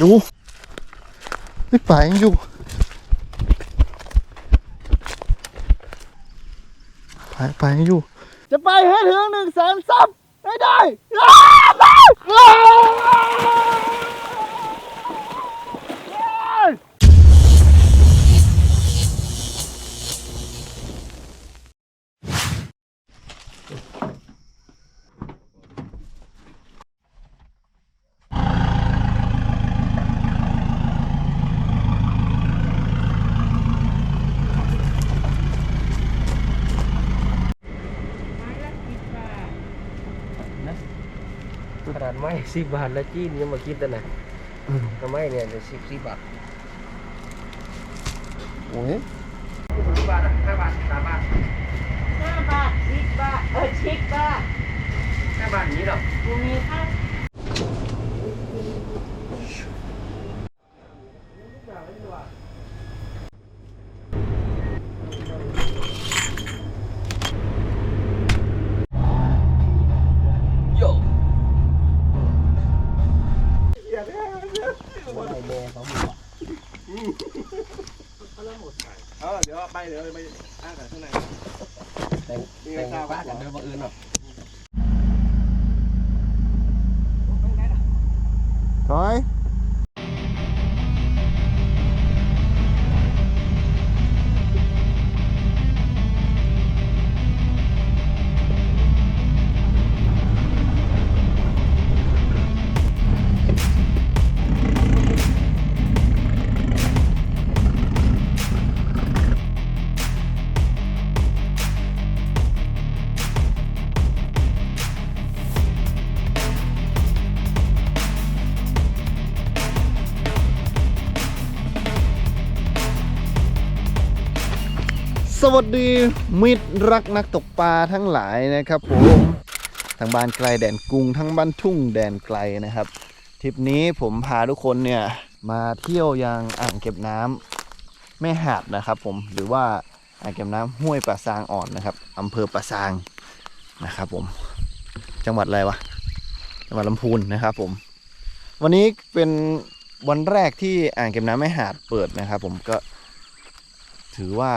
ดูนี่ป่ายังอยู่ป่าป่ายังอยู่ จะไปให้ถึงหนึ่งแสนซับให้ได้ ขนาดไม้สิบบาทแล้วจีนยังมาคิดแต่นะทำไมเนี่ยจะสิบสิบบาทโอ้ยสิบบาทอะห้าบาทสามบาทห้าบาทสิบบาทเออชิบบาทห้าบาทอย่างนี้หรอกูมีค่า วัสดีมิตรรักนักตกปลาทั้งหลายนะครับผมทางบ้านไกลแดนกรุงทั้งบ้านทุ่งแดนไกลนะครับทริปนี้ผมพาทุกคนเนี่ยมาเที่ยวยังอ่างเก็บน้ำแม่หาดนะครับผมหรือว่าอ่างเก็บน้ำห้วยป่าซางอ่อนนะครับอำเภอป่าซางนะครับผมจังหวัดอะไรวะจังหวัดลำพูนนะครับผม วันนี้เป็นวันแรกที่อ่างเก็บน้ำแม่หาดเปิดนะครับ ผมก็ถือว่า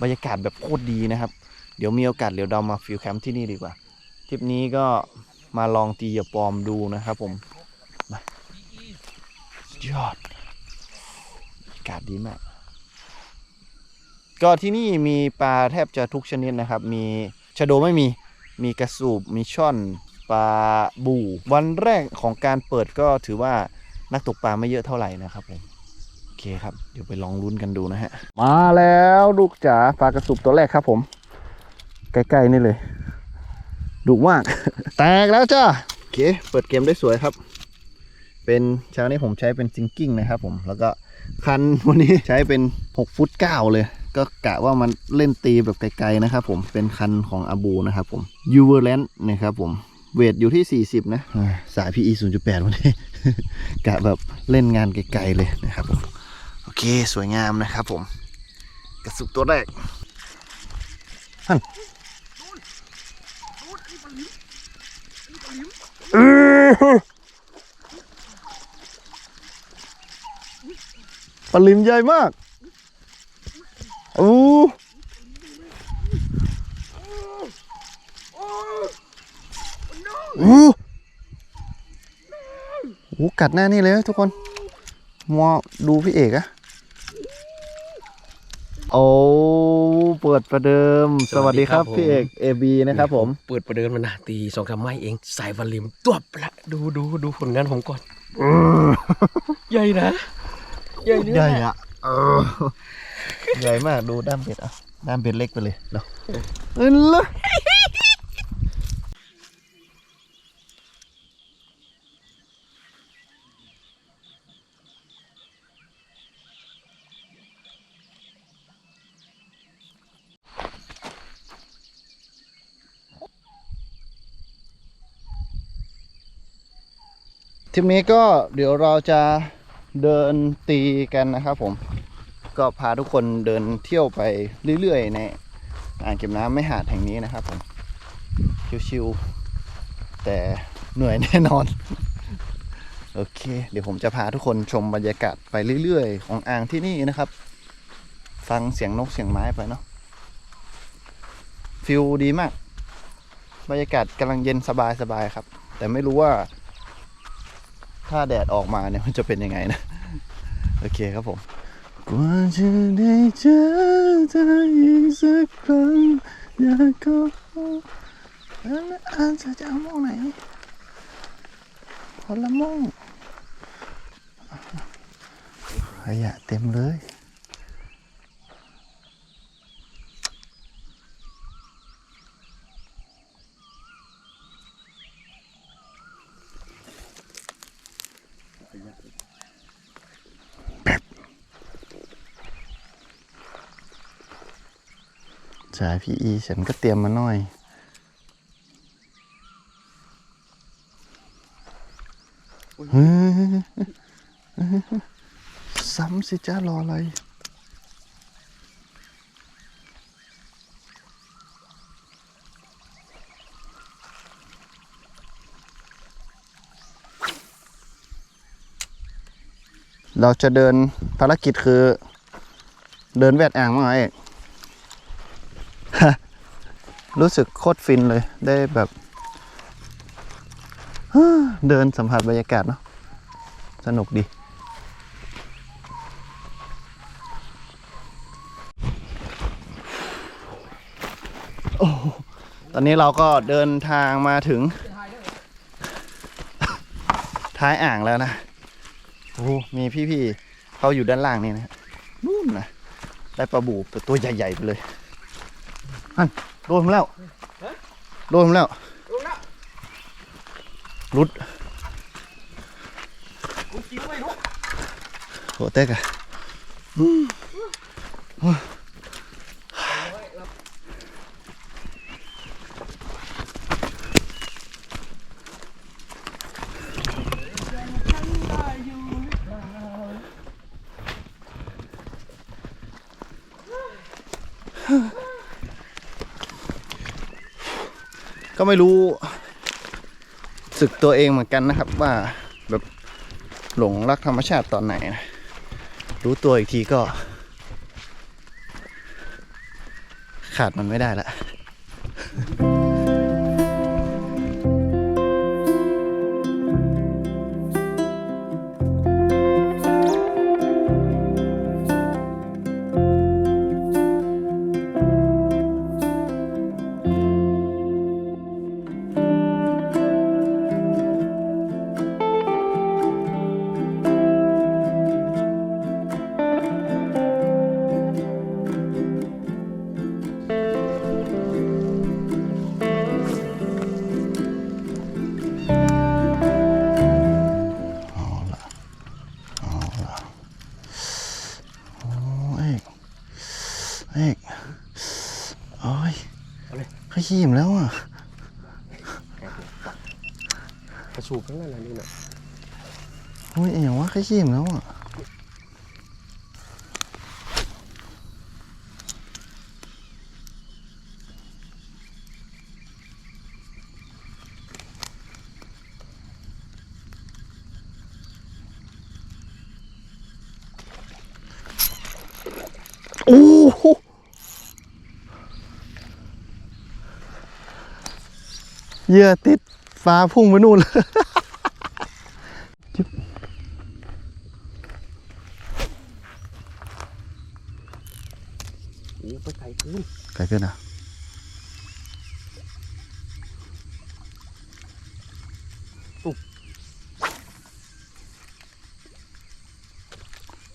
บรรยากาศแบบโคตรดีนะครับ เดี๋ยวมีโอกาสเดี๋ยวเรามาฟิลแคมป์ที่นี่ดีกว่าทริปนี้ก็มาลองตีเหยาปลอมดูนะครับผมมายอดบรรยากาศดีมาก ก็ที่นี่มีปลาแทบจะทุกชนิดนะครับ มีชะโดไม่มี มีกระสูบ มีช่อน ปลาบู วันแรกของการเปิดก็ถือว่านักตกปลาไม่เยอะเท่าไหร่นะครับผม เคครับ เดี๋ยวไปลองลุ้นกันดูนะฮะ มาแล้วลูกจ๋าปลากระสุบตัวแรกครับผม ใกล้ๆนี่เลย ดุมาก แตกแล้วจ้าโอเค เปิดเกมได้สวยครับ เป็นเช้านี้ผมใช้เป็นซิงกิ้งนะครับผม แล้วก็คันวันนี้ใช้เป็น 6 ฟุต 9 เลย ก็กะว่ามันเล่นตีแบบไกลๆนะครับผม เป็นคันของอาบูนะครับผมยูเวอร์แลนด์นะครับผมเวทอยู่ที่ 40 นะอ่าสาย PE 0.8 วันนี้ กะแบบเล่นงานไกลๆเลยนะครับผม โอเคสวยงามนะครับผม กระสุบตัวแรกฮันเออปลาลิมใหญ่มากโอ้โอ้โหกัดหน้านี่เลยทุกคนมอดูพี่เอกอะ โอ้เปิดประเดิม สวัสดีครับ พี่เอกเอบีนะครับผมเปิดประเดินมานาตีสองคำไม้เองสายวาลิมตัวละดูดูดูผลงานผมก่อนใหญ่นะใหญ่เนี่ยใหญ่อะเออใหญ่มากดูด้ามเบ็ดอะด้ามเบ็ดเล็กไปเลยเนาะเออ ลิปนี้ก็เดี๋ยวเราจะเดินตีกันนะครับผม ก็พาทุกคนเดินเที่ยวไปเรื่อยๆ ในอ่างเก็บน้ำไม่หาดแห่งนี้นะครับผม ชิวๆแต่เหนื่อยแน่นอน โอเค เดี๋ยวผมจะพาทุกคนชมบรรยากาศไปเรื่อยๆ ของอ่างที่นี่นะครับ ฟังเสียงนกเสียงไม้ไปเนาะฟิลดีมาก บรรยากาศกำลังเย็นสบายๆครับ แต่ไม่รู้ว่า ถ้าแดดออกมาเนี่ยมันจะเป็นยังไงนะ โอเคครับผมกว่าจะได้เจอเธออีกสักครั้งอยากก็แล้วอาจจะจะเอามองไหนพอละมองขยะเต็มเลย จ่ายพี่อีฉันก็เตรียมมาหน่อยเฮ้ยซ้ำสิจ้ารออะไรเราจะเดินภารกิจคือ เดินแวดอ่างมั้งไงรู้ รู้สึกโคตรฟินเลยได้แบบเดินสัมผัสบรรยากาศเนาะสนุกดี โอ้ตอนนี้เราก็เดินทางมาถึง ท้ายอ่างแล้วนะโอ้มีพี่ๆเขาอยู่ด้านล่างนี่นะนู่นนะได้ปลาบูตัวตัวใหญ่ๆไปเลยอัน โดนผมแล้วโดนผมแล้วรุดโหเต๊กอะอืมโอ้ยก็ ไม่รู้สึกตัวเองเหมือนกันนะครับว่าแบบหลงรักธรรมชาติตอนไหนนะรู้ตัวอีกทีก็ ขาดมันไม่ได้ละ อ้ยเอ๋วะเขาขี้มแล้วอะโอ้โหเหยื่อติดฟ้าพุ่งไปนู่นเลย โอ้ไปไกลขึ้น ไกลขึ้นอะ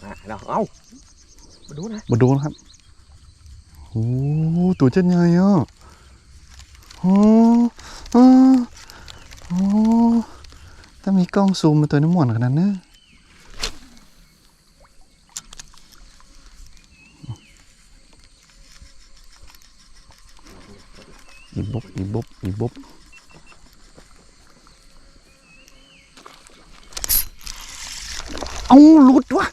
อะเราเอ้ามาดูนะมาดูนะครับโอ้ตัวเจ็ดใหญ่อะโอ้อ้าโอ้ถ้ามีกล้องซูมมาตัวน้ำหมอนขนาดนั้น อีบุบอีบุบอีบุบเอาหลุดวะ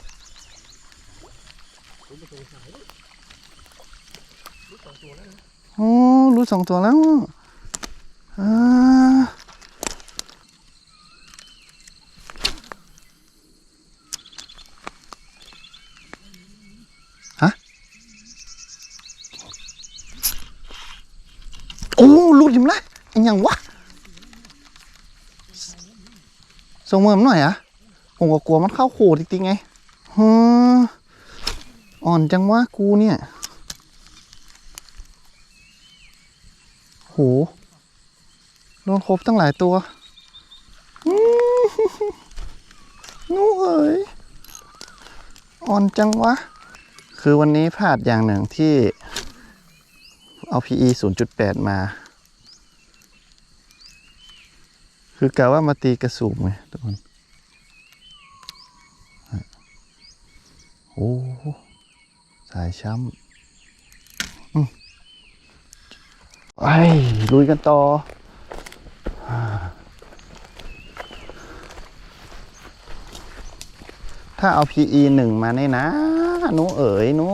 โอ้รู้สองตัวแล้วอ่า อหย่างวะส่งมือมหน่อยอะผมก็กลัวมันเข้าโขดจริงๆไงฮะอ่อนจังวะกูเนี่ย โห โดนครบตั้งหลายตัวอื้เอ๋ยอ่อนจังวะ คือวันนี้พลาดอย่างหนึ่งที่เอา PE 0.8 มา คือกะว่ามาตีกระสูบไงทุกคนโอ้สายช้ำอืมไปลุยกันต่อถ้าเอา PE หนึ่งมาเนี่ยนะหนูเอ๋ยหนู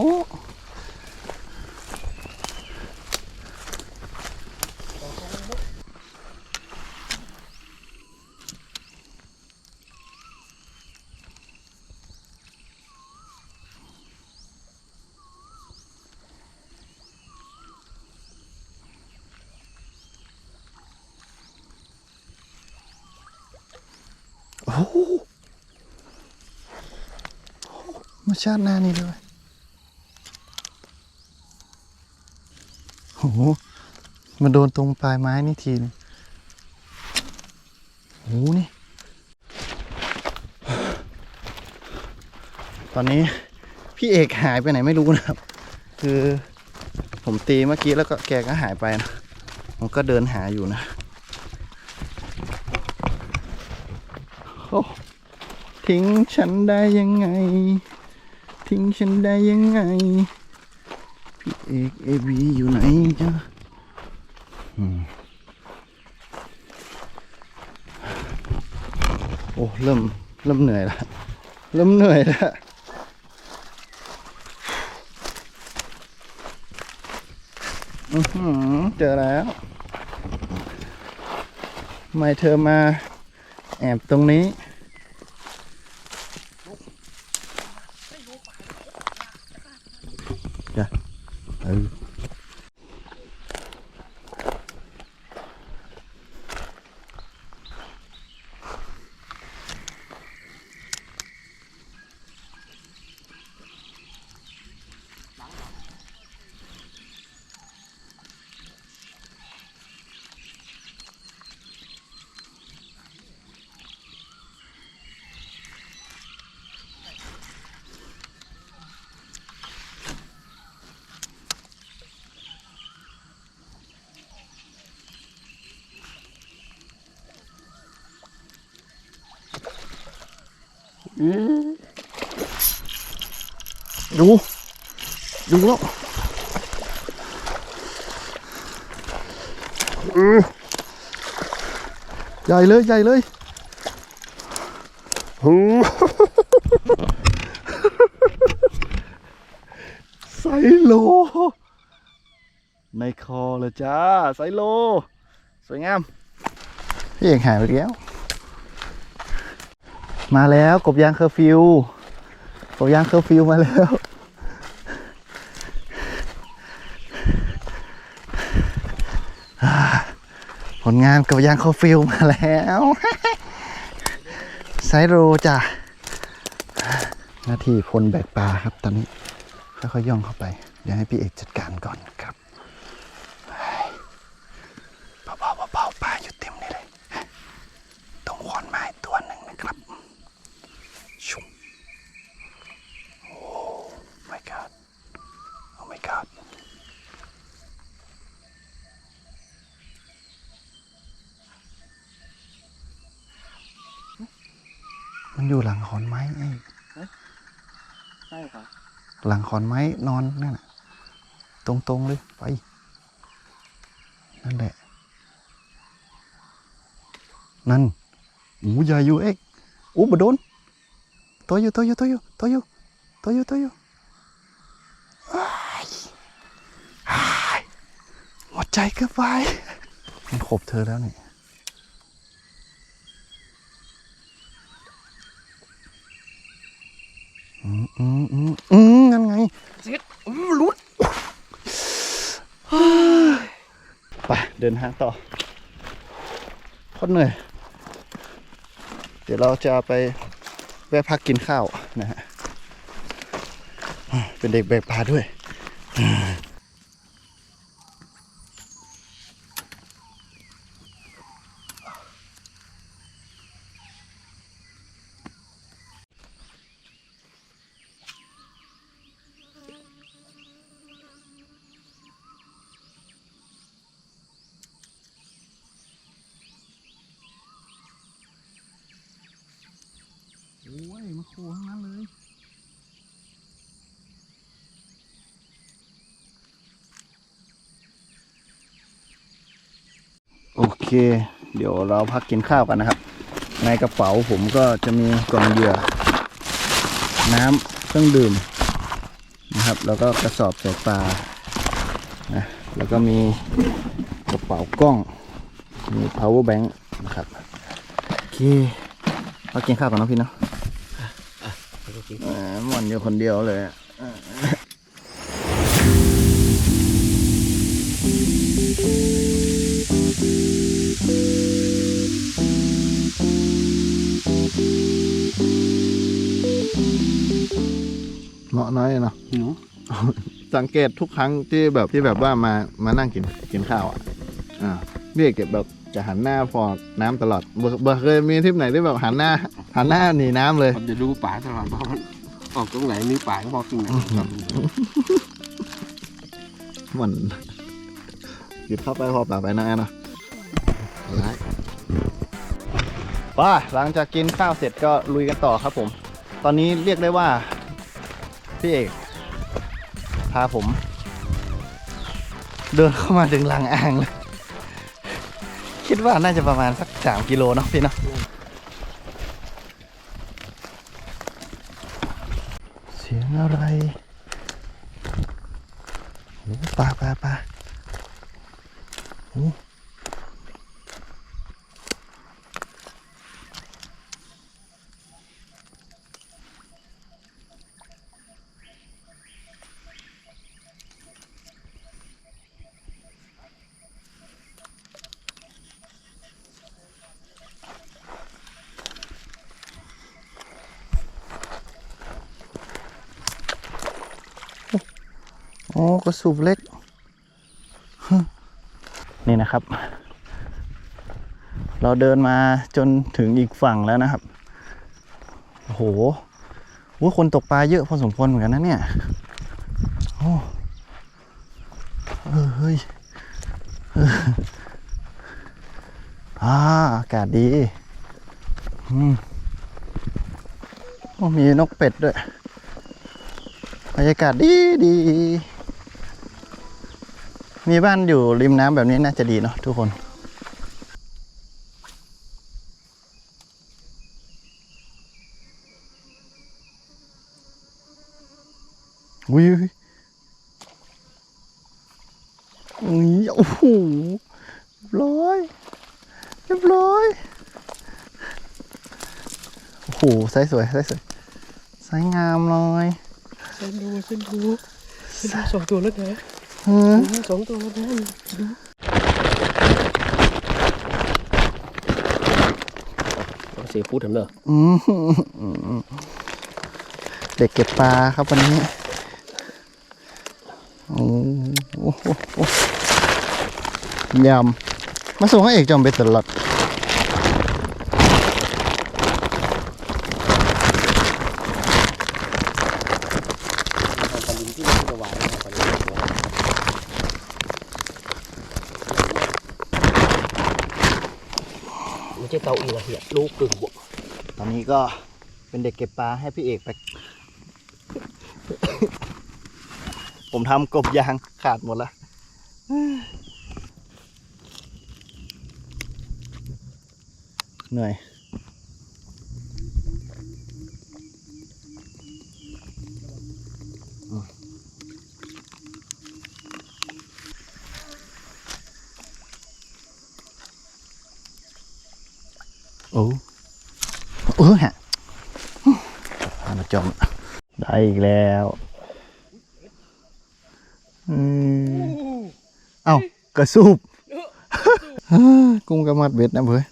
หมาชาติหน้านี่เลยโอ้โหมาโดนตรงปลายไม้นี่ทีนึงโอ้โหนี่ ตอนนี้พี่เอกหายไปไหนไม่รู้นะครับ คือผมตีเมื่อกี้แล้วก็แกก็หายไปนะผมก็เดินหาอยู่นะ โอ้ ทิ้งฉันได้ยังไง ทิ้งฉันได้ยังไง พี่เอกเอวีอยู่ไหนจ๊ะโอ้เริ่มเริ่มเหนื่อยละเริ่มเหนื่อยละเจอแล้วทำไมเธอมาแอบตรงนี้ เดู ดูแล้วเออใหญ่เลย ใหญ่เลยโอ้ไซโล ในคอเลยจ้า ไซโล สวยงามพี่เอกหายไปแล้ว มาแล้วกบยางเคอร์ฟิวกบยางเคอร์ฟิวมาแล้ว ผลงานกบยางเคอร์ฟิวมาแล้วไซโรจ้ะหน้าที่พลแบกปลาครับตอนนี้ค่อยๆย่องเข้าไป เดี๋ยวให้พี่เอกจัดการก่อนครับเบาๆเบาๆปลาอยู่เต็มนี่เลย ตรงขอนไม้ตัวหนึ่งนะครับ ชุบโอ้ my god โอ้ my god มันอยู่หลังขอนไม้ไอ้ ใช่ครับ หลังขอนไม้นอนนั่นน่ะตรงๆเลยไป นั่นแหละ นั่นหมูใหญ่อยู่เอ็กอู้บโดนตัวอยู่ตัวอยู่ตัวอยู่ตัวอยู่ตัวอยู่ตัวอยู่อ้ายอ้ายหมดใจเกือบไปมันขบเธอแล้วนี่อืมอืมอืมอืมนั่นไง เซ็ตอืมรุด ไป เดินทางต่อโคตรเหนื่อย เดี๋ยวเราจะไปแวะพักกินข้าวนะฮะเป็นเด็กแบกปลาด้วย โอ้ยมาคูทั้งนั้นเลย โอ เค เดี๋ยวเราพักกินข้าวกันนะครับ ในกระเป๋าผมก็จะมีกล่องเหยื่อ น้ำเครื่องดื่มนะครับ แล้วก็กระสอบใส่ปลานะแล้วก็มีกระเป๋ากล้องมี power bank นะครับโอเคพักกินข้าวกันเนาะพี่เนาะอ่าหมันอยู่คนเดียวเลย สังเกตทุกครั้งที่แบบที่แบบว่ามามานั่งกินกินข้าวอะอ่าพี่เอกเก็บแบบจะหันหน้าพอน้ำตลอดบ่บ่เคยมีทริปไหนที่แบบหันหน้า หันหน้าหนีน้ำเลยผมจะดูป่าตลอดเพราะมันออกตรงไหนมีป่าก็บอกตรงไหนมันหยิบเข้าไปพอปากไปนะแอนเนาะว่าหลังจากกินข้าวเสร็จก็ลุยกันต่อครับผม ตอนนี้เรียกได้ว่าพี่เอกพาผม เดินเข้ามาถึงหลังอ่างเลย คิดว่าน่าจะประมาณสักสามกิโลเนาะพี่เนาะเสียงอะไร โอ้ปลาปลาปลาโอ้โอ้กระสูบเล็ก นี่นะครับ เราเดินมาจนถึงอีกฝั่งแล้วนะครับ โอ้โหโอ้คนตกปลาเยอะพอสมควรเหมือนกันนะเนี่ย โอ้เออเฮ้ยอ่าอากาศดีอืมมีนกเป็ดด้วยบรรยากาศดีดี มีบ้านอยู่ริมน้ำแบบนี้น่าจะดีเนาะทุกคน อุ้ยอุ้ยโอ้โหเรียบร้อย เรียบร้อย โอ้โหไซส์สวยไซส์สวยไซส์งามเลยเส้นดูเส้นดูเส้นดูสองตัวแล้วนะ สองตัวแล้วนะเสียพูดทำเนอะเด็กเก็บปลาครับวันนี้ โอ้โหยำมาส่งให้เอกจอมเบ็ดตลอด เอาปลาลิงที่มันจะหวานเอาปลาลิงหัว ไม่ใช่เตาอีละเหียลูกกึ่งบวกตอนนี้ก็เป็นเด็กเก็บปลาให้พี่เอกไป ผมทำกบยางขาดหมดแล้วเหนื่อย โอ้เออฮะมาจมได้อีกแล้วเอ้ากระสูบกุ้งกระมัดเบ็ดนะเพื่อน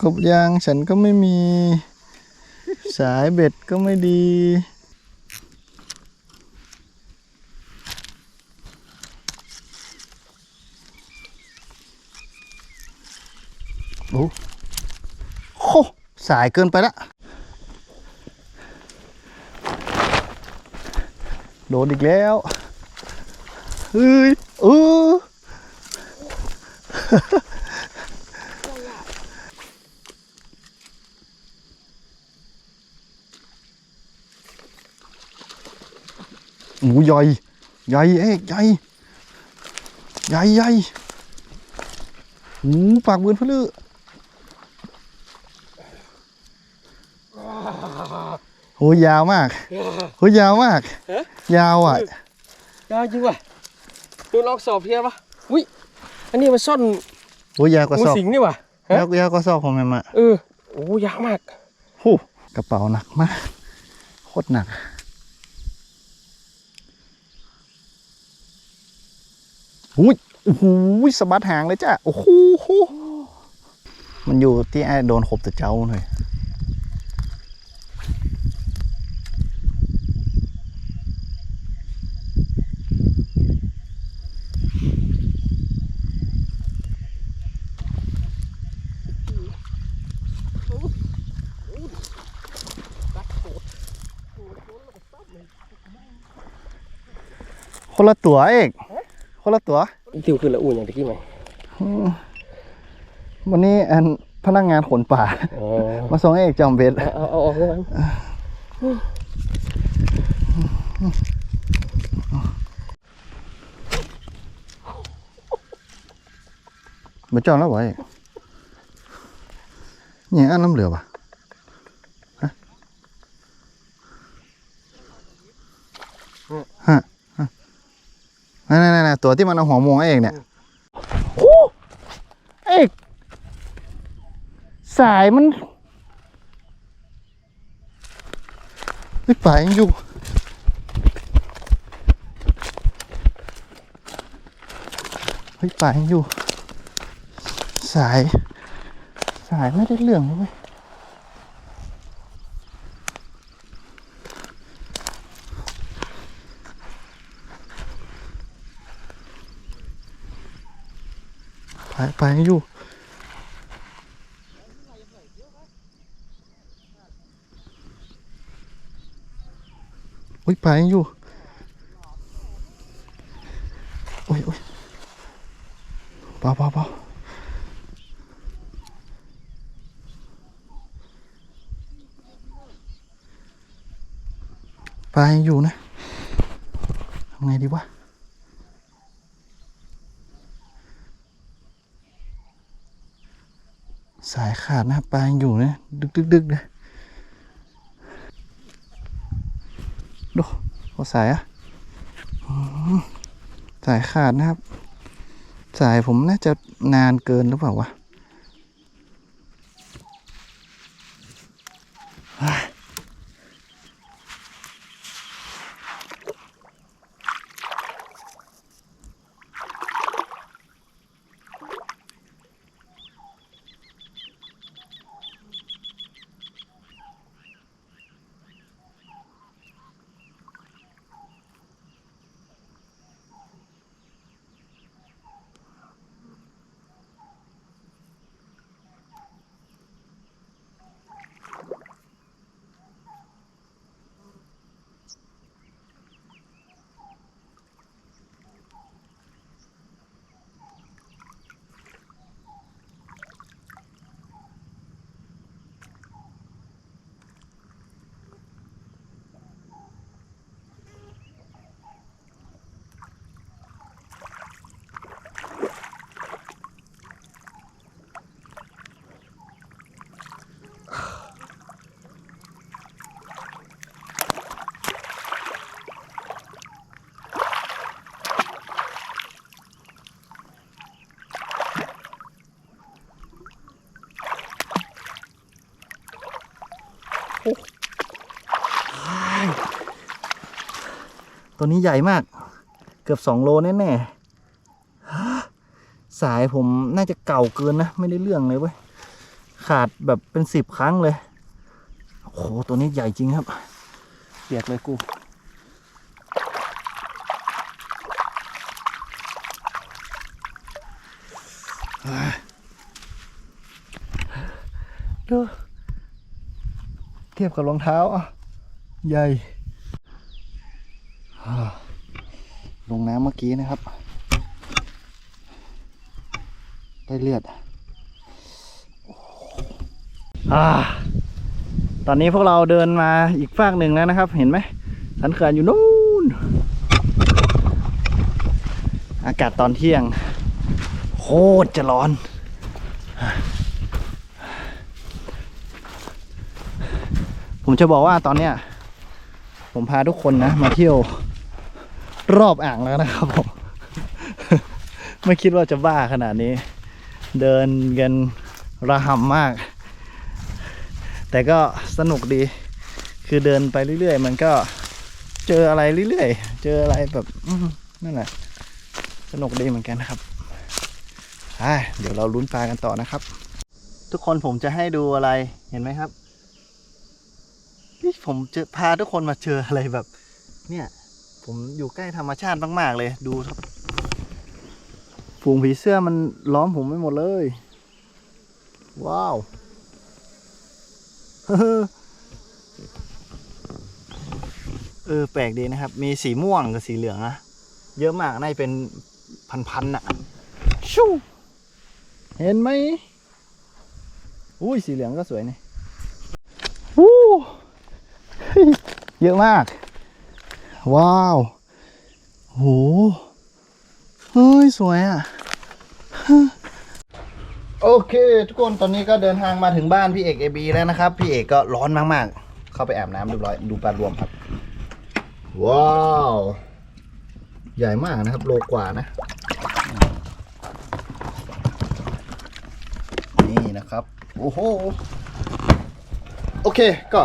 กบยางฉันก็ไม่มี สายเบ็ดก็ไม่ดี โอ้โห สายเกินไปละโดนอีกแล้วเฮ้ยเออหมูใหญ่ ใหญ่เอ๊ะใหญ่ใหญ่ใหญ่หมูปากเบือนพลือ โหยาวมากโหยาวมากฮะยาวอะ ยาวจริงว่ะดูลองสอบเพียปะอุ้ย อันนี้มันซ่อนโหยาวกว่างูซอกสิงนี่ว่ะฮะยาวยาวกว่าซอกของแม่มาเออ โอ้ยาวมากโอ้กระเป๋าหนักมาก โคตรหนัก อุ้ยโอ้โหสะบัดหางเลยจ้ะ โอ้โห มันอยู่ที่ไอ้โดนขบแต่เจ้าหน่อย คนละตัวเอกคนละตัวติวขึ้นละอุ่นอย่างตะกี้ไหมอืมวันนี้อันพนักงานขนป่าอ๋อมาส่งให้เอกจอมเบ็ดเอาเอาเอาออกเลยมั้งมาจอมแล้ววะเอกเนี่ยอันน้ำเหลือปะฮะฮะฮะนั่นๆๆ ตัวที่มันเอาหัวโมงไอ้เอกเนี่ยโอ้เอกสายมันไม่ไปยังอยู่เฮ้ยป่ายังอยู่ สาย สายไม่ได้เรื่องเลย ไปไปยังอยู่อุ้ยไปอยู่โอ้ยโอ้ยเบาเบาเบาไปอยู่นะทำไงดีวะ สายขาดนะปลายังอยู่นะดึกดึกดึกนะดูขอสายอะสายขาดนะครับ สายผมน่าจะนานเกินหรือเปล่าวะ ตัวนี้ใหญ่มาก เกือบสองโลแน่ๆสายผมน่าจะเก่าเกินนะ ไม่ได้เรื่องเลยเว้ย ขาดแบบเป็นสิบครั้งเลย โอ้โห ตัวนี้ใหญ่จริงครับ เปียกเลยกูดูเทียบกับรองเท้า ใหญ่อ่าลงน้ำเมื่อ กี้นะครับ ได้เลือดอ่าตอนนี้พวกเราเดินมาอีกฝากหนึ่งแล้วนะครับ เห็นไหมสันเขื่อนอยู่นู่นอากาศตอนเที่ยง โคตรจะร้อน ผมจะบอกว่าตอนเนี้ย ผมพาทุกคนนะ มาเที่ยว รอบอ่างแล้วนะครับผม ไม่คิดว่าจะบ้าขนาดนี้ เดินกันระห่ำมาก แต่ก็สนุกดี คือเดินไปเรื่อยๆ มันก็เจออะไรเรื่อยๆ เจออะไรแบบนั่นแหละ สนุกดีเหมือนกันนะครับเดี๋ยวเราลุ้นปลากันต่อนะครับ ทุกคนผมจะให้ดูอะไรเห็นไหมครับนี่ผมจะพาทุกคนมาเจออะไรแบบ เนี่ย ผมอยู่ใกล้ธรรมชาติมากๆเลยดูครับฝูงผีเสื้อมันล้อมผมไม่หมดเลย ว้าวเออแปลกดีนะครับ มีสีม่วงกับสีเหลืองนะเยอะมากน่าเป็นพันๆน่ะชูเห็นไหมอุ้ยสีเหลืองก็สวยนี่วู้เฮ้เยอะมาก ว้าวโหเฮ้ย สวยอะ โอเค ทุกคนตอนนี้ก็เดินทางมาถึงบ้านพี่เอกเอบีแล้วนะครับ พี่เอกก็ร้อนมาก ๆ เข้าไปอาบน้ำเรียบร้อยดูปลารวมครับ ว้าว ใหญ่มากนะครับ โลกว่านะ นี่นะครับ โอ้โห โอเคก็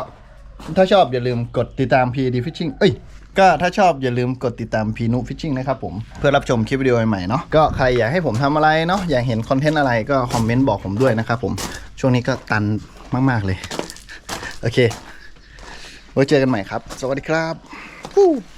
ถ้าชอบอย่าลืมกดติดตาม PD Fishing เอ้ย ก็ถ้าชอบอย่าลืมกดติดตามพีนุฟิชชิ่งนะครับผม เพื่อรับชมคลิปวิดีโอใหม่ๆเนาะก็ใครอยากให้ผมทำอะไรเนาะอยากเห็นคอนเทนต์อะไรก็คอมเมนต์บอกผมด้วยนะครับผม ช่วงนี้ก็ตันมากๆเลย โอเคไว้เจอกันใหม่ครับ สวัสดีครับ Woo